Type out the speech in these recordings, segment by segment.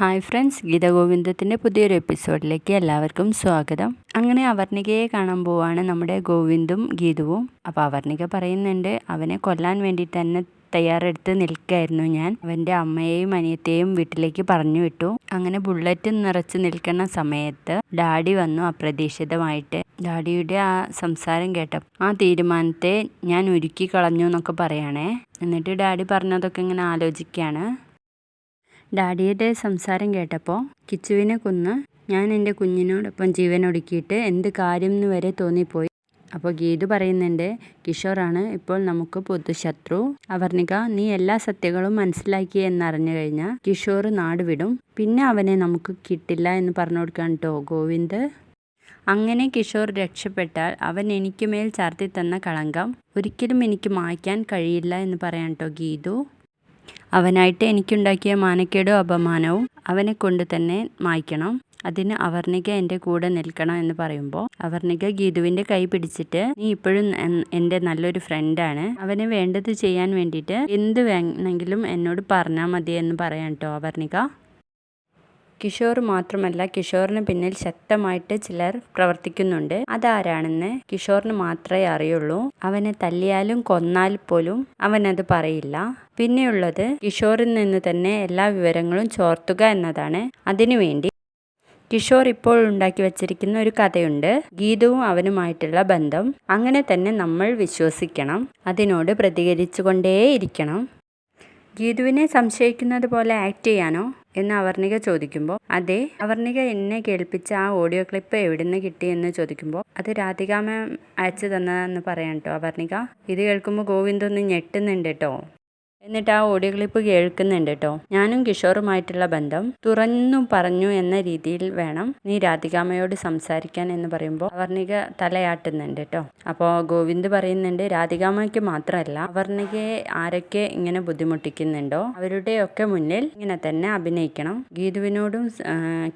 Hi friends ഗീതഗോവിന്ദത്തിന്റെ പുതിയൊരു എപ്പിസോഡിലേക്ക് എല്ലാവർക്കും സ്വാഗതം. അങ്ങനെ അവർണികയെ കാണാൻ പോവാണ് നമ്മുടെ ഗോവിന്ദും ഗീതുവും. അപ്പോൾ അവർണിക പറയുന്നുണ്ട് അവനെ കൊല്ലാൻ വേണ്ടി തന്നെ തയ്യാറെടുത്ത് നിൽക്കായിരുന്നു ഞാൻ. അവന്റെ അമ്മയെയും അനിയത്തെയും വീട്ടിലേക്ക് പറഞ്ഞു വിട്ടു. അങ്ങനെ ബുള്ളറ്റ് നിറച്ച് നിൽക്കുന്ന സമയത്ത് ഡാഡി വന്നു അപ്രതീക്ഷിതമായിട്ട്. ഡാഡിയുടെ ആ സംസാരം കേട്ടപ്പോൾ ആ തീരുമാനത്തെ ഞാൻ ഒരുക്കി കളഞ്ഞു എന്നൊക്കെ പറയണേ. എന്നിട്ട് ഡാഡി പറഞ്ഞതൊക്കെ ഇങ്ങനെ ആലോചിക്കുകയാണ് ഡാഡിയുടെ സംസാരം കേട്ടപ്പോൾ കിച്ചുവിനെ കൊന്ന് ഞാൻ എന്റെ കുഞ്ഞിനോടൊപ്പം ജീവൻ ഒടുക്കിയിട്ട് എന്ത് കാര്യം എന്ന് വരെ തോന്നിപ്പോയി. അപ്പോൾ ഗീതു പറയുന്നുണ്ട് കിഷോറാണ് ഇപ്പോൾ നമുക്ക് പൊതുശത്രു. അവർണിക നീ എല്ലാ സത്യങ്ങളും മനസ്സിലാക്കി എന്നറിഞ്ഞു കഴിഞ്ഞാൽ കിഷോർ നാട് വിടും. പിന്നെ അവനെ നമുക്ക് കിട്ടില്ല എന്ന് പറഞ്ഞു കൊടുക്കാൻ കേട്ടോ ഗോവിന്ദ്. അങ്ങനെ കിഷോർ രക്ഷപ്പെട്ടാൽ അവൻ എനിക്ക് മേൽ ചാർത്തി തന്ന കളങ്കം. ഒരിക്കലും എനിക്ക് മായ്ക്കാൻ കഴിയില്ല എന്ന് പറയാൻ കേട്ടോ ഗീതു. അവനായിട്ട് എനിക്കുണ്ടാക്കിയ മാനക്കേടും അപമാനവും അവനെ കൊണ്ട് തന്നെ മായ്ക്കണം. അതിന് അവർണിക എന്റെ കൂടെ നിൽക്കണം എന്ന് പറയുമ്പോൾ അവർണിക ഗീതുവിന്റെ കൈ പിടിച്ചിട്ട് നീ ഇപ്പോഴും എന്റെ നല്ലൊരു ഫ്രണ്ടാണ്. അവന് വേണ്ടത് ചെയ്യാൻ വേണ്ടിയിട്ട് എന്ത് വേണമെങ്കിലും എന്നോട് പറഞ്ഞാൽ മതി എന്ന് പറയാം കേട്ടോ അവർണിക. കിഷോർ മാത്രമല്ല കിഷോറിന് പിന്നിൽ ശക്തമായിട്ട് ചിലർ പ്രവർത്തിക്കുന്നുണ്ട്. അതാരാണെന്ന് കിഷോറിന് മാത്രമേ അറിയുള്ളൂ. അവനെ തല്ലിയാലും കൊന്നാൽ പോലും അവനത് പറയില്ല. പിന്നെയുള്ളത് കിഷോറിൽ നിന്ന് തന്നെ എല്ലാ വിവരങ്ങളും ചോർത്തുക എന്നതാണ്. അതിനുവേണ്ടി കിഷോർ ഇപ്പോൾ ഉണ്ടാക്കി വച്ചിരിക്കുന്ന ഒരു കഥയുണ്ട്. ഗീതവും അവനുമായിട്ടുള്ള ബന്ധം. അങ്ങനെ തന്നെ നമ്മൾ വിശ്വസിക്കണം. അതിനോട് പ്രതികരിച്ചുകൊണ്ടേയിരിക്കണം. ഗീതുവിനെ സംശയിക്കുന്നത് പോലെ ആക്ട് ചെയ്യാനോ? എന്ന് അവർണിക ചോദിക്കുമ്പോൾ അതെ അവർണിക എന്നെ കേൾപ്പിച്ച ആ ഓഡിയോ ക്ലിപ്പ് എവിടുന്ന് കിട്ടിയെന്ന് ചോദിക്കുമ്പോൾ അത് രാധികാമ അയച്ചു തന്നതെന്ന് പറയാം കേട്ടോ അവർണിക. ഇത് കേൾക്കുമ്പോൾ ഗോവിന്ദൊന്ന് ഞെട്ടുന്നുണ്ട് കേട്ടോ എന്നിട്ട് ആ ഓഡിയോ ക്ലിപ്പ് കേൾക്കുന്നുണ്ട് കേട്ടോ ഞാനും കിഷോറുമായിട്ടുള്ള ബന്ധം തുറന്നു പറഞ്ഞു എന്ന രീതിയിൽ വേണം നീ രാധികാമ്മയോട് സംസാരിക്കാൻ എന്ന് പറയുമ്പോൾ അവർണിക തലയാട്ടുന്നുണ്ട് കേട്ടോ അപ്പോൾ ഗോവിന്ദ് പറയുന്നുണ്ട് രാധികാമ്മയ്ക്ക് മാത്രമല്ല അവർണികയെ ആരൊക്കെ ഇങ്ങനെ ബുദ്ധിമുട്ടിക്കുന്നുണ്ടോ അവരുടെയൊക്കെ മുന്നിൽ ഇങ്ങനെ തന്നെ അഭിനയിക്കണം ഗീതുവിനോടും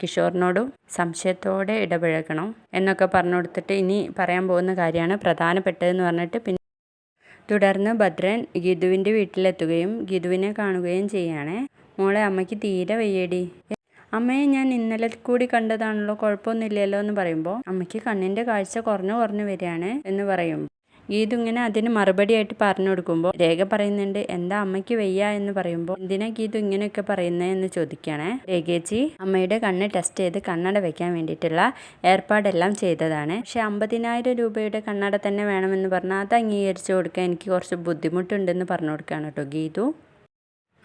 കിഷോറിനോടും സംശയത്തോടെ ഇടപഴകണം എന്നൊക്കെ പറഞ്ഞു കൊടുത്തിട്ട് ഇനി പറയാൻ പോകുന്ന കാര്യമാണ് പ്രധാനപ്പെട്ടതെന്ന് പറഞ്ഞിട്ട് പിന്നെ തുടർന്ന് ഭദ്രൻ ഗിതുവിന്റെ വീട്ടിലെത്തുകയും ഗിതുവിനെ കാണുകയും ചെയ്യാണ്. മോളെ അമ്മയ്ക്ക് തീരെ വയ്യടി. അമ്മയെ ഞാൻ ഇന്നലെ കൂടി കണ്ടതാണല്ലോ കുഴപ്പമൊന്നുമില്ലല്ലോ എന്ന് പറയുമ്പോൾ അമ്മയ്ക്ക് കണ്ണിന്റെ കാഴ്ച കുറഞ്ഞു കുറഞ്ഞു വരികയാണ് എന്ന് പറയും. ഗീതു ഇങ്ങനെ അതിന് മറുപടിയായിട്ട് പറഞ്ഞു കൊടുക്കുമ്പോൾ രേഖ പറയുന്നുണ്ട് എന്താ അമ്മയ്ക്ക് വയ്യ? എന്ന് പറയുമ്പോൾ എന്തിനാ ഗീതു ഇങ്ങനെയൊക്കെ പറയുന്നത് എന്ന് ചോദിക്കുകയാണ് രേഖേച്ചി അമ്മയുടെ കണ്ണ് ടെസ്റ്റ് ചെയ്ത് കണ്ണട വെക്കാൻ വേണ്ടിയിട്ടുള്ള ഏർപ്പാടെല്ലാം ചെയ്തതാണ്. പക്ഷെ അമ്പതിനായിരം രൂപയുടെ കണ്ണട തന്നെ വേണമെന്ന് പറഞ്ഞാൽ അത് അംഗീകരിച്ചു കൊടുക്കാൻ എനിക്ക് കുറച്ച് ബുദ്ധിമുട്ടുണ്ടെന്ന് പറഞ്ഞു കൊടുക്കുകയാണ് കേട്ടോ ഗീതു.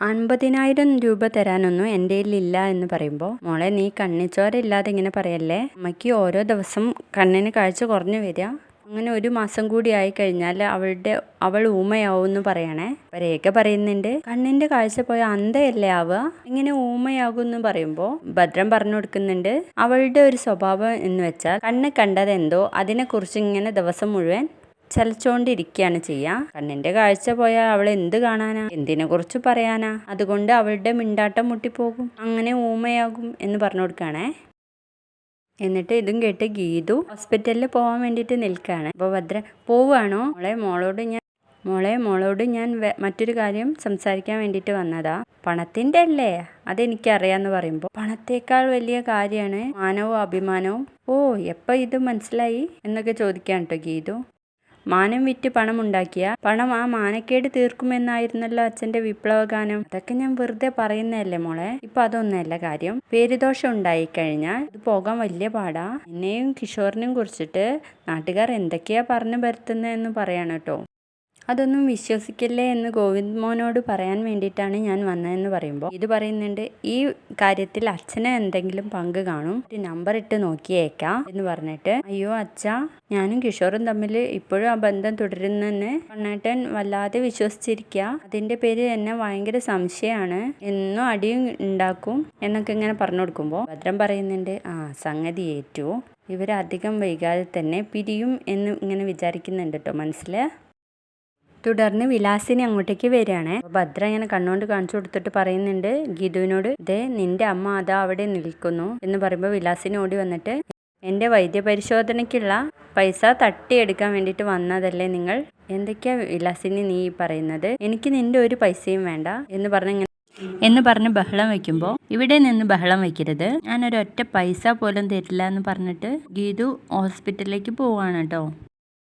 അൻപതിനായിരം രൂപ തരാനൊന്നും എന്റെ ഇല്ല എന്ന് പറയുമ്പോൾ മോളെ നീ കണ്ണിച്ചോര ഇല്ലാതെ ഇങ്ങനെ പറയല്ലേ? അമ്മയ്ക്ക് ഓരോ ദിവസം കണ്ണിന് കാഴ്ച കുറഞ്ഞു വരിക അങ്ങനെ ഒരു മാസം കൂടി ആയി കഴിഞ്ഞാൽ അവളുടെ അവൾ ഊമയാവും എന്ന് പറയണേ. രേഖ പറയുന്നുണ്ട്. കണ്ണിന്റെ കാഴ്ച പോയ അന്ധയല്ലേ ആവുക ഇങ്ങനെ ഊമയാകും എന്ന് പറയുമ്പോൾ ഭദ്രം പറഞ്ഞു കൊടുക്കുന്നുണ്ട്. അവളുടെ ഒരു സ്വഭാവം എന്ന് വെച്ചാൽ കണ്ണ് കണ്ടത് എന്തോ അതിനെക്കുറിച്ച് ഇങ്ങനെ ദിവസം മുഴുവൻ ചലച്ചോണ്ടിരിക്കുകയാണ് ചെയ്യുക കണ്ണിന്റെ കാഴ്ച പോയാൽ അവൾ എന്ത് കാണാനാ? എന്തിനെ കുറിച്ച് പറയാനാ? അതുകൊണ്ട് അവളുടെ മിണ്ടാട്ടം മുട്ടിപ്പോകും. അങ്ങനെ ഊമയാകും എന്ന് പറഞ്ഞു കൊടുക്കുകയാണേ എന്നിട്ട് ഇതും കേട്ട് ഗീതു ഹോസ്പിറ്റലിൽ പോകാൻ വേണ്ടിയിട്ട് നിൽക്കുകയാണ് അപ്പോൾ ഭദ്ര പോവുകയാണോ മോളെ മോളോട് ഞാൻ മോളെ മോളോട് ഞാൻ മറ്റൊരു കാര്യം സംസാരിക്കാൻ വേണ്ടിയിട്ട് വന്നതാ. പണത്തിന്റെ അല്ലേ? അതെനിക്കറിയാന്ന് പറയുമ്പോൾ പണത്തേക്കാൾ വലിയ കാര്യമാണ് മാനവും അഭിമാനവും. ഓ എപ്പോൾ ഇത് മനസ്സിലായി? എന്നൊക്കെ ചോദിക്കാൻ കേട്ടോ ഗീതു. മാനം വിറ്റ് പണമുണ്ടാക്കിയ പണം ആ മാനക്കേട് തീർക്കുമെന്നായിരുന്നല്ലോ അച്ഛന്റെ വിപ്ലവഗാനം. അതൊക്കെ ഞാൻ വെറുതെ പറയുന്നതല്ലേ മോളെ? ഇപ്പൊ അതൊന്നല്ല കാര്യം. പേരുദോഷം ഉണ്ടായിക്കഴിഞ്ഞാൽ ഇത് പോകാൻ വലിയ പാടാ. എന്നെയും കിഷോറിനെയും കുറിച്ചിട്ട് നാട്ടുകാർ എന്തൊക്കെയാ പറഞ്ഞു പരത്തുന്നതെന്ന് പറയാണ് കേട്ടോ. അതൊന്നും വിശ്വസിക്കില്ലേ എന്ന് ഗോവിന്ദ് മോനോട് പറയാൻ വേണ്ടിയിട്ടാണ് ഞാൻ വന്നതെന്ന് പറയുമ്പോൾ ഇത് പറയുന്നുണ്ട് ഈ കാര്യത്തിൽ അച്ഛന് എന്തെങ്കിലും പങ്ക് കാണും ഒരു നമ്പർ ഇട്ട് നോക്കിയേക്കാം എന്ന് പറഞ്ഞിട്ട് അയ്യോ അച്ഛ ഞാനും കിഷോറും തമ്മിൽ ഇപ്പോഴും ആ ബന്ധം തുടരുന്നെന്ന് കണ്ണേട്ടൻ വല്ലാതെ വിശ്വസിച്ചിരിക്കുക അതിന്റെ പേര് എന്നെ ഭയങ്കര സംശയമാണ് എന്നും അടിയും ഉണ്ടാക്കും എന്നൊക്കെ ഇങ്ങനെ പറഞ്ഞു കൊടുക്കുമ്പോൾ ഭദ്രം പറയുന്നുണ്ട് ആ സംഗതി ഏറ്റു. ഇവരധികം വൈകാതെ തന്നെ പിരിയും എന്ന് ഇങ്ങനെ വിചാരിക്കുന്നുണ്ട് കേട്ടോ മനസ്സിൽ. തുടർന്ന് വിലാസിനി അങ്ങോട്ടേക്ക് വരികയാണ്. ഭദ്ര ഇങ്ങനെ കണ്ണുകൊണ്ട് കാണിച്ചു കൊടുത്തിട്ട് പറയുന്നുണ്ട് ഗീതുവിനോട് ഇതേ നിന്റെ അമ്മ അതാ അവിടെ നിൽക്കുന്നു എന്ന് പറയുമ്പോൾ വിലാസിനി ഓടി വന്നിട്ട് എന്റെ വൈദ്യപരിശോധനയ്ക്കുള്ള പൈസ തട്ടിയെടുക്കാൻ വേണ്ടിയിട്ട് വന്നതല്ലേ നിങ്ങൾ? എന്തൊക്കെയാ വിലാസിനി നീ പറയുന്നത്? എനിക്ക് നിന്റെ ഒരു പൈസയും വേണ്ട എന്ന് പറഞ്ഞ് എന്ന് പറഞ്ഞ് ബഹളം വെക്കുമ്പോൾ ഇവിടെ നിന്ന് ബഹളം വെക്കരുത്. ഞാനൊരൊറ്റ പൈസ പോലും തരില്ല എന്ന് പറഞ്ഞിട്ട് ഗീതു ഹോസ്പിറ്റലിലേക്ക് പോവാണ് കേട്ടോ.